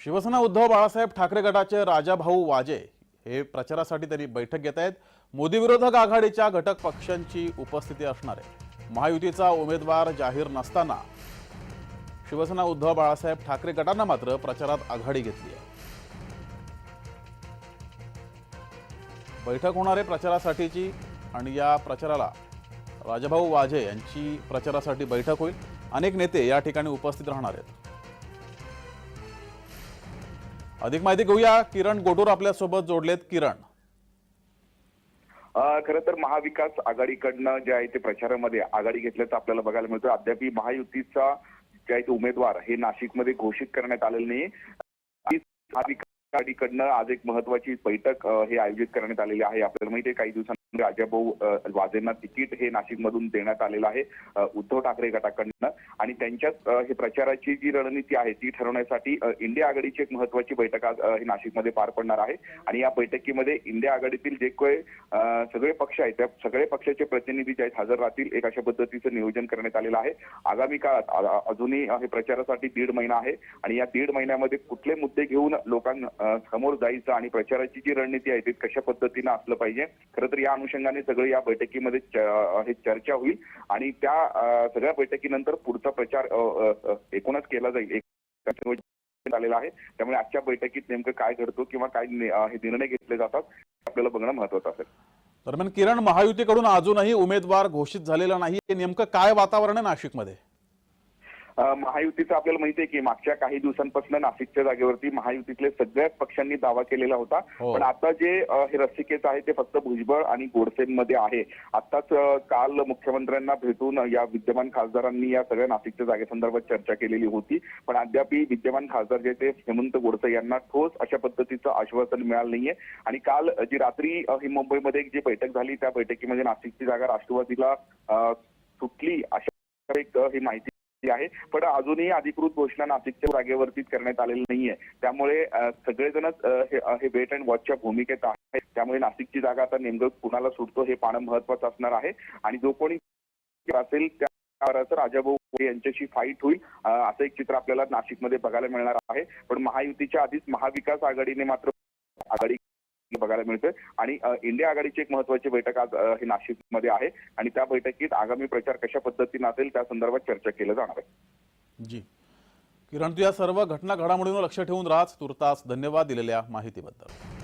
शिवसेना उद्धव बाळासाहेब ठाकरे गटाचे राजाभाऊ वाजे हे प्रचारासाठी त्यांनी बैठक घेत आहेत. मोदी विरोधक आघाडीच्या घटक पक्षांची उपस्थिती असणार आहे. महायुतीचा उमेदवार जाहीर नसताना शिवसेना उद्धव बाळासाहेब ठाकरे गटानं मात्र प्रचारात आघाडी घेतली आहे. बैठक होणार आहे प्रचारासाठीची आणि या प्रचाराला राजाभाऊ वाजे यांची प्रचारासाठी बैठक होईल. अनेक नेते या ठिकाणी उपस्थित राहणार आहेत. अधिक माहिती घेऊया. किरण गोटूर आपल्यासोबत जोडलेत. किरण. खरं तर महाविकास आघाडीकडनं जे आहे ते प्रचारामध्ये आघाडी घेतल्याचं आपल्याला बघायला मिळतं अद्याप महायुतीचा जे आहे ते उमेदवार हे नाशिकमध्ये घोषित करण्यात आलेलं नाही महाविकास आघाडीकडनं आज एक महत्वाची बैठक हे आयोजित करण्यात आलेली आहे. आपल्याला माहिती आहे काही दिवसांनी राजाभाऊ वाजेंना तिकीट हे नाशिकमधून देण्यात आलेलं आहे उद्धव ठाकरे गटाकडनं. आणि त्यांच्यात हे प्रचाराची जी रणनीती आहे ती ठरवण्यासाठी इंडिया आघाडीची एक महत्वाची बैठक आज नाशिकमध्ये पार पडणार आहे. आणि या बैठकीमध्ये इंडिया आघाडीतील जे काही सगळे पक्ष आहेत त्या सगळे पक्षाचे प्रतिनिधी जे आहेत हजर राहतील एक अशा पद्धतीचं नियोजन करण्यात आलेलं आहे. आगामी काळात अजूनही हे प्रचारासाठी दीड महिना आहे. आणि या दीड महिन्यामध्ये कुठले मुद्दे घेऊन लोकांना समोर जायचं आणि प्रचाराची जी रणनीती आहे ती कशा पद्धतीनं असलं पाहिजे खरं तर या अनुषंगाने सगळं या बैठकीमध्ये हे चर्चा होईल. आणि त्या सगळ्या बैठकीनंतर पुढचा प्रचार एकूणच केला जाईल. आलेला आहे. त्यामुळे आजच्या बैठकीत नेमकं काय घडतो किंवा काय हे निर्णय घेतले जातात हे आपल्याला बघणं महत्वाचं असेल. दरम्यान किरण महायुतीकडून अजूनही उमेदवार घोषित झालेला नाही. नेमकं काय वातावरण आहे नाशिकमध्ये? महायुतीचं आपल्याला माहिती आहे की मागच्या काही दिवसांपासून नाशिकच्या जागेवरती महायुतीतल्या सगळ्याच पक्षांनी दावा केलेला होता. हो. पण आता जे हे रस्सिकेच आहे ते फक्त भुजबळ आणि गोडसेंमध्ये आहे. आताच काल मुख्यमंत्र्यांना भेटून या विद्यमान खासदारांनी या सगळ्या नाशिकच्या जागेसंदर्भात चर्चा केलेली होती. पण अद्याप विद्यमान खासदार जे ते हेमंत गोडसे यांना ठोस अशा पद्धतीचं आश्वासन मिळालं नाहीये. आणि काल जी रात्री ही मुंबईमध्ये जी बैठक झाली त्या बैठकीमध्ये नाशिकची जागा राष्ट्रवादीला सुटली अशा एक ही माहिती आहे. पण अजूनही अधिकृत घोषणा नाशिकच्या जागेवरतीच करण्यात आलेली नाहीये. त्यामुळे सगळेजणच हे हे वेट अँड वॉचच्या भूमिकेत आहेत. त्यामुळे नाशिकची जागा आता नेमकं कुणाला सुटतो हे पाहणं महत्वाचं असणार आहे. आणि जो कोणी असेल त्या राजाभाऊ यांच्याशी फाईट होईल असं एक चित्र आपल्याला नाशिकमध्ये बघायला मिळणार आहे. पण महायुतीच्या आधीच महाविकास आघाडीने मात्र आघाडी बघायला मिळते आणि इंडिया आघाडीची एक महत्वाची बैठक आज हे नाशिकमध्ये आहे. आणि त्या बैठकीत आगामी प्रचार कशा पद्धतीने असेल त्या संदर्भात चर्चा केलं जाणार आहे. जी. किरण तू या सर्व घटना घडामोडींवर लक्ष ठेवून राहत तुर्तास धन्यवाद दिलेल्या माहितीबद्दल.